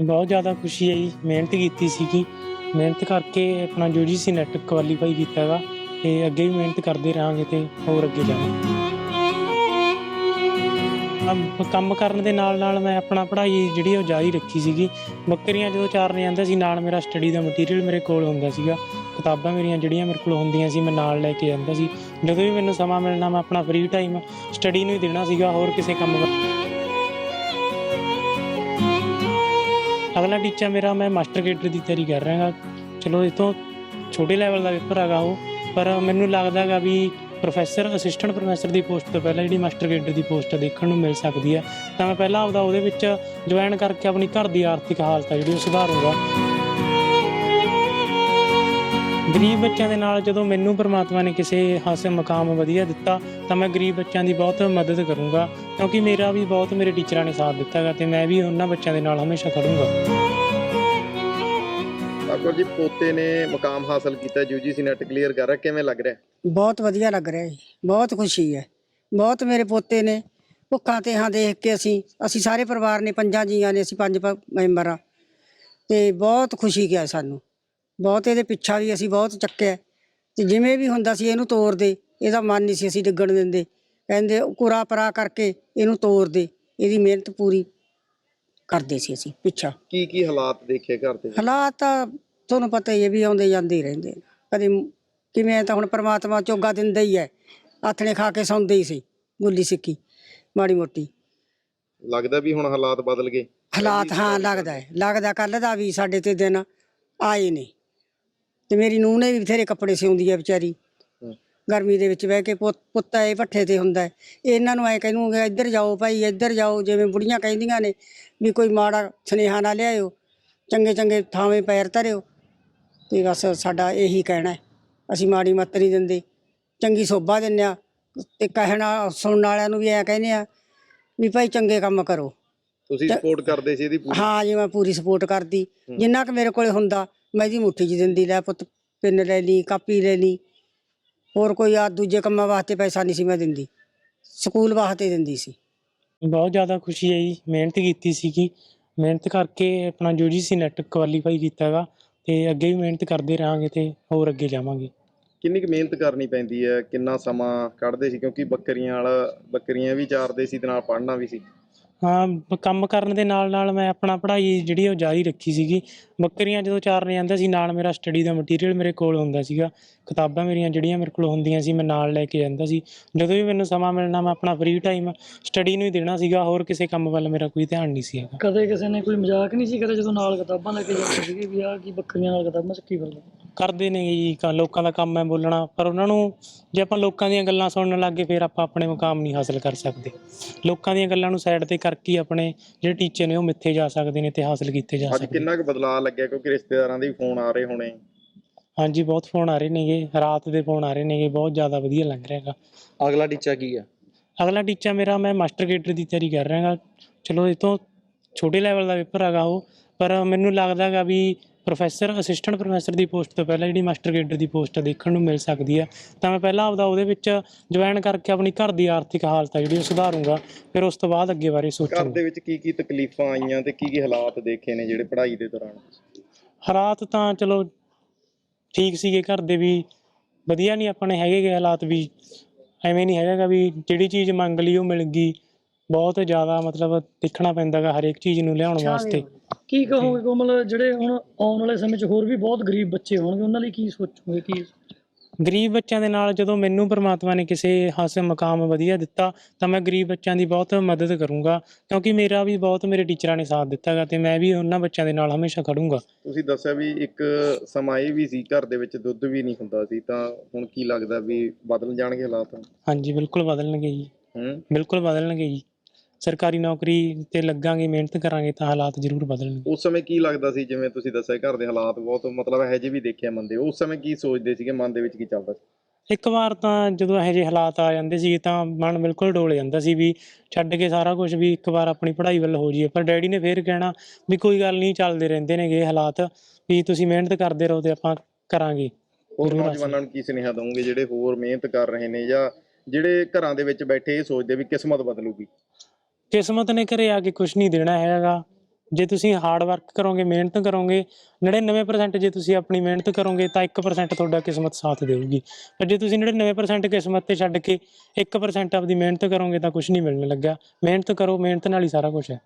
ਬਹੁਤ ਜ਼ਿਆਦਾ ਖੁਸ਼ੀ ਹੈ ਜੀ, ਮਿਹਨਤ ਕੀਤੀ ਸੀਗੀ। ਮਿਹਨਤ ਕਰਕੇ ਆਪਣਾ ਯੂਜੀਸੀ ਨੈਟ ਕੁਆਲੀਫਾਈ ਕੀਤਾ ਹੈਗਾ ਤੇ ਅੱਗੇ ਵੀ ਮਿਹਨਤ ਕਰਦੇ ਰਹਾਂਗੇ ਤੇ ਹੋਰ ਅੱਗੇ ਜਾਵਾਂਗੇ। ਕੰਮ- ਕਰਨ ਦੇ ਨਾਲ ਨਾਲ ਮੈਂ ਆਪਣਾ ਪੜ੍ਹਾਈ ਜਿਹੜੀ ਉਹ ਜਾਰੀ ਰੱਖੀ ਸੀਗੀ। ਬੱਕਰੀਆਂ ਜਦੋਂ ਚਾਰਨ ਜਾਂਦਾ ਸੀ, ਨਾਲ ਮੇਰਾ ਸਟੱਡੀ ਦਾ ਮਟੀਰੀਅਲ ਮੇਰੇ ਕੋਲ ਹੁੰਦਾ ਸੀਗਾ। ਕਿਤਾਬਾਂ ਮੇਰੀਆਂ ਜਿਹੜੀਆਂ ਮੇਰੇ ਕੋਲ ਹੁੰਦੀਆਂ ਸੀ, ਮੈਂ ਨਾਲ ਲੈ ਕੇ ਜਾਂਦਾ ਸੀ। ਜਦੋਂ ਵੀ ਮੈਨੂੰ ਸਮਾਂ ਮਿਲਣਾ, ਮੈਂ ਆਪਣਾ ਫ੍ਰੀ ਟਾਈਮ ਸਟੱਡੀ ਨੂੰ ਹੀ ਦੇਣਾ ਸੀਗਾ, ਹੋਰ ਕਿਸੇ ਕੰਮ ਵੱਲ। ਅਗਲਾ ਟੀਚਾ ਮੇਰਾ, ਮੈਂ ਮਾਸਟਰ ਗ੍ਰੇਡਰ ਦੀ ਤਿਆਰੀ ਕਰ ਰਿਹਾ ਹਾਂ ਚਲੋ ਇਹ ਛੋਟੇ ਲੈਵਲ ਦਾ ਪੇਪਰ ਹੈਗਾ ਉਹ, ਪਰ ਮੈਨੂੰ ਲੱਗਦਾ ਹੈਗਾ ਵੀ ਪ੍ਰੋਫੈਸਰ ਅਸਿਸਟੈਂਟ ਪ੍ਰੋਫੈਸਰ ਦੀ ਪੋਸਟ ਤੋਂ ਪਹਿਲਾਂ ਜਿਹੜੀ ਮਾਸਟਰ ਗ੍ਰੇਡਰ ਦੀ ਪੋਸਟ ਦੇਖਣ ਨੂੰ ਮਿਲ ਸਕਦੀ ਹੈ ਤਾਂ ਮੈਂ ਪਹਿਲਾਂ ਆਪਦਾ ਉਹਦੇ ਵਿੱਚ ਜੁਆਇਨ ਕਰਕੇ ਆਪਣੀ ਘਰ ਦੀ ਆਰਥਿਕ ਹਾਲਤ ਹੈ ਜਿਹੜੀ ਉਹ ਸੁਧਾਰੂੰਗਾ। ਗਰੀਬ ਬੱਚਿਆਂ ਦੇ ਨਾਲ ਜਦੋਂ ਮੈਨੂੰ ਪ੍ਰਮਾਤਮਾ ਨੇ ਕਿਸੇ ਹਾਸੇ ਮਕਾਮ ਵਧੀਆ ਦਿੱਤਾ ਤਾਂ ਮੈਂ ਗਰੀਬ ਬੱਚਿਆਂ ਦੀ ਬਹੁਤ ਮਦਦ ਕਰੂੰਗਾ ਕਿਉਂਕਿ ਮੇਰਾ ਵੀ ਬਹੁਤ ਮੇਰੇ ਟੀਚਰਾਂ ਨੇ ਸਾਥ ਦਿੱਤਾ ਹੈਗਾ ਤੇ ਮੈਂ ਵੀ ਉਹਨਾਂ ਬੱਚਿਆਂ ਦੇ ਨਾਲ ਹਮੇਸ਼ਾ ਖੜੂੰਗਾ। ਠਾਕੁਰ ਜੀ ਪੋਤੇ ਨੇ ਮੁਕਾਮ ਹਾਸਲ ਕੀਤਾ ਯੂਜੀਸੀ ਨੈਟ ਕਲੀਅਰ ਕਰ ਰਿਹਾ ਕਿਵੇਂ ਲੱਗ ਰਿਹਾ? ਬਹੁਤ ਵਧੀਆ ਲੱਗ ਰਿਹਾ ਜੀ ਬਹੁਤ ਖੁਸ਼ੀ ਹੈ ਬਹੁਤ ਮੇਰੇ ਪੋਤੇ ਨੇ ਭੁੱਖਾਂ ਤੇ ਹਾਂ ਦੇਖ ਕੇ ਅਸੀਂ ਅਸੀਂ ਸਾਰੇ ਪਰਿਵਾਰ ਨੇ ਪੰਜਾਂ ਜੀਆਂ ਨੇ ਅਸੀਂ ਪੰਜ ਮੈਂਬਰ ਆ ਤੇ ਬਹੁਤ ਖੁਸ਼ੀ ਗਿਆ ਸਾਨੂੰ। ਬਹੁਤ ਇਹਦੇ ਪਿੱਛਾ ਵੀ ਅਸੀਂ ਬਹੁਤ ਚੱਕਿਆ ਤੇ ਜਿਵੇਂ ਵੀ ਹੁੰਦਾ ਸੀ ਇਹਨੂੰ ਤੋੜ ਦੇ ਇਹਦਾ ਮਨ ਨਹੀਂ ਸੀ ਅਸੀਂ ਡਿੱਗਣ ਦਿੰਦੇ। ਕਹਿੰਦੇ ਕੁਰਾ ਪਰਾ ਕਰਕੇ ਇਹਨੂੰ ਤੋੜ ਦੇ ਇਹਦੀ ਮਿਹਨਤ ਪੂਰੀ ਕਰਦੇ ਸੀ ਅਸੀਂ ਪਿੱਛਾ। ਕੀ ਕੀ ਹਾਲਾਤ ਦੇਖੇ ਘਰ ਦੇ ਹਾਲਾਤ ਤਾਂ ਤੁਹਾਨੂੰ ਪਤਾ ਹੀ ਹੈ ਵੀ ਆਉਂਦੇ ਜਾਂਦੇ ਹੀ ਰਹਿੰਦੇ ਨੇ। ਕਦੇ ਕਿਵੇਂ ਤਾਂ ਹੁਣ ਪ੍ਰਮਾਤਮਾ ਚੋਗਾ ਦਿੰਦਾ ਹੀ ਹੈ ਆਥਣੇ ਖਾ ਕੇ ਸੌਂਦੇ ਹੀ ਸੀ ਗੁੱਲੀ ਸਿੱਕੀ ਮਾੜੀ ਮੋਟੀ। ਲੱਗਦਾ ਵੀ ਹੁਣ ਹਾਲਾਤ ਬਦਲ ਗਏ? ਹਾਲਾਤ ਹਾਂ ਲੱਗਦਾ ਹੈ। ਲੱਗਦਾ ਕੱਲ ਦਾ ਵੀ ਸਾਡੇ ਤੇ ਦਿਨ ਆਏ ਨੇ। ਤੇ ਮੇਰੀ ਨੂੰਹ ਨੇ ਵੀ ਬਥੇਰੇ ਕੱਪੜੇ ਸਿਉਂਦੀ ਹੈ ਵਿਚਾਰੀ। ਗਰਮੀ ਦੇ ਵਿੱਚ ਬਹਿ ਕੇ ਪੁੱਤ ਪੁੱਤਾ ਇਹ ਪੱਠੇ ਤੇ ਹੁੰਦਾ ਹੈ। ਇਹਨਾਂ ਨੂੰ ਐ ਕਹਿੰਨੂਗਾ ਇੱਧਰ ਜਾਓ ਭਾਈ ਇੱਧਰ ਜਾਓ ਜਿਵੇਂ ਬੁੜੀਆਂ ਕਹਿੰਦੀਆਂ ਨੇ ਵੀ ਕੋਈ ਮਾੜਾ ਸੁਨੇਹਾ ਨਾ ਲਿਆਇਓ ਚੰਗੇ ਚੰਗੇ ਥਾਵੇਂ ਪੈਰ ਧਰਿਓ। ਤੇ ਬਸ ਸਾਡਾ ਇਹੀ ਕਹਿਣਾ ਹੈ। ਅਸੀਂ ਮਾੜੀ ਮੱਤ ਨਹੀਂ ਦਿੰਦੇ। ਚੰਗੀ ਸੋਭਾ ਦਿੰਦੇ ਆ ਤੇ ਕਹਿਣਾ ਸੁਣਨ ਵਾਲਿਆਂ ਨੂੰ ਵੀ ਐ ਕਹਿੰਦੇ ਆ ਵੀ ਭਾਈ ਚੰਗੇ ਕੰਮ ਕਰੋ। ਤੁਸੀਂ ਸਪੋਰਟ ਕਰਦੇ ਸੀ ਇਹਦੀ ਪੂਰੀ। ਹਾਂ ਜੀ ਮੈਂ ਪੂਰੀ ਸਪੋਰਟ ਕਰਦੀ। ਜਿੰਨਾ ਕੁ ਮੇਰੇ ਕੋਲੇ ਹੁੰਦਾ ਮੈਂ ਇਹਦੀ ਮੁੱਠੀ 'ਚ ਦਿੰਦੀ ਲੈ ਪੁੱਤ ਪਿੰਨ ਲੈ ਲਈ ਕਾਪੀ ਲੈ ਲਈ। ਹੋਰ ਕੋਈ ਆ ਦੂਜੇ ਕੰਮਾਂ ਵਾਸਤੇ ਪੈਸਾ ਨਹੀਂ ਸੀ ਮੈਂ ਦਿੰਦੀ। ਸਕੂਲ ਵਾਸਤੇ ਦਿੰਦੀ ਸੀ। ਬਹੁਤ ਜ਼ਿਆਦਾ ਖੁਸ਼ੀ ਹੈ ਜੀ ਮਿਹਨਤ ਕੀਤੀ ਸੀਗੀ। ਮਿਹਨਤ ਕਰਕੇ ਆਪਣਾ ਯੂਜੀਸੀ ਨੈਟ ਕੁਆਲੀਫਾਈ ਕੀਤਾ ਹੈਗਾ ਤੇ ਅੱਗੇ ਵੀ ਮਿਹਨਤ ਕਰਦੇ ਰਹਾਂਗੇ ਤੇ ਹੋਰ ਅੱਗੇ ਜਾਵਾਂਗੇ। ਕਿੰਨੀ ਕੁ ਮਿਹਨਤ ਕਰਨੀ ਪੈਂਦੀ ਹੈ? ਕਿੰਨਾ ਸਮਾਂ ਕੱਢਦੇ ਸੀ? ਕਿਉਂਕਿ ਬੱਕਰੀਆਂ ਵਾਲਾ ਬੱਕਰੀਆਂ ਵੀ ਚਾਰਦੇ ਸੀ ਤੇ ਨਾਲ ਪੜ੍ਹਨਾ ਵੀ ਸੀ। ਹਾਂ ਕੰਮ ਕਰਨ ਦੇ ਨਾਲ ਨਾਲ ਮੈਂ ਆਪਣਾ ਪੜ੍ਹਾਈ ਜਿਹੜੀ ਉਹ ਜਾਰੀ ਰੱਖੀ ਸੀਗੀ। ਬੱਕਰੀਆਂ ਜਦੋਂ ਚਾਰਨ ਜਾਂਦਾ ਸੀ ਨਾਲ ਮੇਰਾ ਸਟੱਡੀ ਦਾ ਮਟੀਰੀਅਲ ਮੇਰੇ ਕੋਲ ਹੁੰਦਾ ਸੀਗਾ। ਕਿਤਾਬਾਂ ਮੇਰੀਆਂ ਜਿਹੜੀਆਂ ਮੇਰੇ ਕੋਲ ਹੁੰਦੀਆਂ ਸੀ ਮੈਂ ਨਾਲ ਲੈ ਕੇ ਜਾਂਦਾ ਸੀ। ਜਦੋਂ ਵੀ ਮੈਨੂੰ ਸਮਾਂ ਮਿਲਣਾ ਮੈਂ ਆਪਣਾ ਫ੍ਰੀ ਟਾਈਮ ਸਟੱਡੀ ਨੂੰ ਹੀ ਦੇਣਾ ਸੀਗਾ ਹੋਰ ਕਿਸੇ ਕੰਮ ਵੱਲ ਮੇਰਾ ਕੋਈ ਧਿਆਨ ਨਹੀਂ ਸੀ ਹੈਗਾ। ਕਦੇ ਕਿਸੇ ਨੇ ਕੋਈ ਮਜ਼ਾਕ ਨਹੀਂ ਸੀ ਕਰੇ ਜਦੋਂ ਨਾਲ ਕਿਤਾਬਾਂ ਲੈ ਕੇ ਜਾਂਦੇ ਸੀਗੇ ਵੀ ਆਹ ਕੀ ਬੱਕਰੀਆਂ ਨਾਲ ਕਿਤਾਬਾਂ ਚ ਕੀ ਗੱਲ ਕਰਦੇ ਨੇ ਜੀ ਕ- ਲੋਕਾਂ ਦਾ ਕੰਮ ਹੈ ਬੋਲਣਾ ਪਰ ਉਹਨਾਂ ਨੂੰ ਜੇ ਆਪਾਂ ਲੋਕਾਂ ਦੀਆਂ ਗੱਲਾਂ ਸੁਣਨ ਲੱਗੇ ਫਿਰ ਆਪਾਂ ਆਪਣੇ ਮੁਕਾਮ ਨਹੀਂ ਹਾਸਲ ਕਰ ਸਕਦੇ। ਲੋਕਾਂ ਦੀਆਂ ਗੱਲਾਂ ਨੂੰ ਸਾਈਡ ਤੇ ਕਰਕੇ ਹੀ ਆਪਣੇ ਜਿਹੜੇ ਟੀਚਰ ਨੇ ਉਹ ਮਿੱਥੇ ਜਾ ਸਕਦੇ ਨੇ ਤੇ ਹਾਸਲ ਕੀਤੇ ਜਾ ਅੱਜ ਸਕਦੇ ਨੇ। ਕਿੰਨਾ ਕੁ ਬਦਲਾਅ ਲੱਗਿਆ ਕਿਉਂਕਿ ਰਿਸ਼ਤੇਦਾਰਾਂ ਦੇ ਵੀ ਫੋਨ ਆ ਰਹੇ ਹੋਣੇ। ਹਾਂਜੀ ਬਹੁਤ ਫੋਨ ਆ ਰਹੇ ਨੇਗੇ। ਰਾਤ ਦੇ ਫੋਨ ਆ ਰਹੇ ਨੇਗੇ। ਬਹੁਤ ਜ਼ਿਆਦਾ ਵਧੀਆ ਲੱਗ ਰਿਹਾ ਹੈਗਾ। ਅਗਲਾ ਟੀਚਾ ਕੀ ਹੈ ਅਗਲਾ ਟੀਚਾ ਮੇਰਾ ਮੈਂ ਮਾਸਟਰ ਗ੍ਰੇਡਰ ਦੀ ਤਿਆਰੀ ਕਰ ਰਿਹਾ ਹਾਂ ਚਲੋ ਇਹ ਤੋਂ ਛੋਟੇ ਲੈਵਲ ਦਾ ਪੇਪਰ ਹੈਗਾ ਉਹ ਪਰ ਮੈਨੂੰ ਲੱਗਦਾ ਹੈਗਾ ਵੀ ਪ੍ਰੋਫੈਸਰ ਅਸਿਸਟੈਂਟ ਪ੍ਰੋਫੈਸਰ ਦੀ ਪੋਸਟ ਤੋਂ ਪਹਿਲਾਂ ਜਿਹੜੀ ਮਾਸਟਰ ਗ੍ਰੇਡਰ ਦੀ ਪੋਸਟ ਦੇਖਣ ਨੂੰ ਮਿਲ ਸਕਦੀ ਹੈ ਤਾਂ ਮੈਂ ਪਹਿਲਾਂ ਆਪਦਾ ਉਹਦੇ ਵਿੱਚ ਜੁਆਇਨ ਕਰਕੇ ਆਪਣੀ ਘਰ ਦੀ ਆਰਥਿਕ ਹਾਲਤ ਹੈ ਜਿਹੜੀ ਉਹ ਸੁਧਾਰੂੰਗਾ ਫਿਰ ਉਸ ਤੋਂ ਬਾਅਦ ਅੱਗੇ ਬਾਰੇ ਘਰ ਸੋਚੂੰਗਾ ਦੇ ਵਿੱਚ ਕੀ ਕੀ ਤਕਲੀਫਾਂ ਆਈਆਂ ਤੇ ਕੀ ਕੀ ਹਾਲਾਤ ਦੇਖੇ ਨੇ ਜਿਹੜੇ ਪੜ੍ਹਾਈ ਦੇ ਦੌਰਾਨ? ਹਾਲਾਤ ਤਾਂ ਚਲੋ ਠੀਕ ਸੀਗੇ ਘਰ ਦੇ ਵੀ ਵਧੀਆ ਨਹੀਂ ਆਪਣੇ ਹੈਗੇ ਗੇ ਹਾਲਾਤ ਵੀ ਐਵੇਂ ਨਹੀਂ ਹੈਗਾ ਗਾ ਵੀ ਜਿਹੜੀ ਚੀਜ਼ ਮੰਗ ਲਈ ਉਹ ਮਿਲ ਗਈ। ਬਹੁਤ ਜ਼ਿਆਦਾ ਮਤਲਬ ਦੇਖਣਾ ਪੈਂਦਾ ਗਾ ਹਰੇਕ ਚੀਜ਼ ਨੂੰ ਲਿਆਉਣ ਵਾਸਤੇ। ਕੀ ਕਹੋਗੇ ਕੋਮਲ ਜਿਹੜੇ ਹੁਣ ਆਉਣ ਵਾਲੇ ਸਮੇਂ 'ਚ ਹੋਰ ਵੀ ਬਹੁਤ ਗਰੀਬ ਬੱਚੇ ਹੋਣਗੇ ਉਹਨਾਂ ਲਈ ਕੀ ਸੋਚੋਗੇ ਕੀ ਗਰੀਬ ਬੱਚਿਆਂ ਦੇ ਨਾਲ ਜਦੋਂ ਮੈਨੂੰ ਪ੍ਰਮਾਤਮਾ ਨੇ ਕਿਸੇ ਹਾਸੇ ਮਕਾਮ ਵਧੀਆ ਦਿੱਤਾ ਤਾਂ ਮੈਂ ਗਰੀਬ ਬੱਚਿਆਂ ਦੀ ਬਹੁਤ ਮਦਦ ਕਰੂੰਗਾ ਕਿਉਂਕਿ ਮੇਰਾ ਵੀ ਬਹੁਤ ਮੇਰੇ ਟੀਚਰਾਂ ਨੇ ਸਾਥ ਦਿੱਤਾ ਗਾ ਤੇ ਮੈਂ ਵੀ ਉਹਨਾਂ ਬੱਚਿਆਂ ਦੇ ਨਾਲ ਹਮੇਸ਼ਾ ਖੜੂੰਗਾ। ਤੁਸੀਂ ਦੱਸਿਆ ਵੀ ਇੱਕ ਸਮਾਂ ਇਹ ਵੀ ਸੀ ਘਰ ਦੇ ਵਿੱਚ ਦੁੱਧ ਵੀ ਨਹੀਂ ਹੁੰਦਾ ਸੀ ਤਾਂ ਹੁਣ ਕੀ ਲੱਗਦਾ ਵੀ ਬਦਲ ਜਾਣਗੇ ਹਾਲਾਤ? ਹਾਂਜੀ ਬਿਲਕੁਲ ਬਦਲਣਗੇ ਜੀ। ਹੂੰ। ਬਿਲਕੁਲ ਬਦਲਣਗੇ ਜੀ। ਸਰਕਾਰੀ ਨੌਕਰੀ ਤੇ ਲੱਗਾਂਗੇ ਮਿਹਨਤ ਕਰਾਂਗੇ ਤਾਂ ਹਾਲਾਤ ਜ਼ਰੂਰ ਬਦਲਣਗੇ। ਉਸ ਸਮੇਂ ਕੀ ਲੱਗਦਾ ਸੀ ਜਿਵੇਂ ਤੁਸੀਂ ਦੱਸਿਆ ਘਰ ਦੇ ਹਾਲਾਤ ਬਹੁਤ ਮਤਲਬ ਇਹੋ ਜਿਹੇ ਵੀ ਦੇਖਿਆ ਮੰਦੇ ਉਸ ਸਮੇਂ ਕੀ ਸੋਚਦੇ ਸੀਗੇ ਮਨ ਦੇ ਵਿੱਚ ਕੀ ਚੱਲਦਾ ਸੀ? ਇੱਕ ਵਾਰ ਤਾਂ ਜਦੋਂ ਇਹੋ ਜਿਹੇ ਹਾਲਾਤ ਆ ਜਾਂਦੇ ਸੀ ਤਾਂ ਮਨ ਬਿਲਕੁਲ ਡੋਲ ਜਾਂਦਾ ਸੀ ਵੀ ਛੱਡ ਕੇ ਸਾਰਾ ਕੁਝ ਵੀ ਇੱਕ ਵਾਰ ਆਪਣੀ ਪੜ੍ਹਾਈ ਵੱਲ ਹੋ ਜਾਈਏ। ਪਰ ਡੈਡੀ ਨੇ ਫੇਰ ਕਹਿਣਾ ਵੀ ਕੋਈ ਗੱਲ ਨਹੀਂ ਚੱਲਦੇ ਰਹਿੰਦੇ ਨੇਗੇ ਇਹ ਹਾਲਾਤ ਵੀ ਤੁਸੀਂ ਮਿਹਨਤ ਕਰਦੇ ਰਹੋ ਤੇ ਆਪਾਂ ਕਰਾਂਗੇ। ਹੋਰ ਨੌਜਵਾਨਾਂ ਨੂੰ ਕੀ ਸੁਨੇਹਾ ਦਵੋਗੇ ਜਿਹੜੇ ਹੋਰ ਮਿਹਨਤ ਕਰ ਰਹੇ ਨੇ ਜਾਂ ਜਿਹੜੇ ਘਰਾਂ ਦੇ ਵਿੱਚ ਬੈਠੇ ਇਹ ਸੋਚਦੇ ਵੀ ਕਿਸਮਤ ਬਦਲੂਗੀ? ਕਿਸਮਤ ਨੇ ਘਰੇ ਆ ਕੇ ਕੁਝ ਨਹੀਂ ਦੇਣਾ ਹੈਗਾ। ਜੇ ਤੁਸੀਂ ਹਾਰਡ ਵਰਕ ਕਰੋਗੇ, ਮਿਹਨਤ ਕਰੋਗੇ 99% ਜੇ ਤੁਸੀਂ ਆਪਣੀ ਮਿਹਨਤ ਕਰੋਗੇ, ਤਾਂ 1% ਤੁਹਾਡਾ ਕਿਸਮਤ ਸਾਥ ਦੇਊਗੀ। ਪਰ ਜੇ ਤੁਸੀਂ 99% ਕਿਸਮਤ ਤੇ ਛੱਡ ਕੇ 1% ਆਪਦੀ ਮਿਹਨਤ ਕਰੋਗੇ, ਤਾਂ ਕੁਝ ਨਹੀਂ ਮਿਲਣ ਲੱਗਾ ਮਿਹਨਤ ਕਰੋ, ਮਿਹਨਤ ਨਾਲ ਹੀ ਸਾਰਾ ਕੁਝ ਹੈ।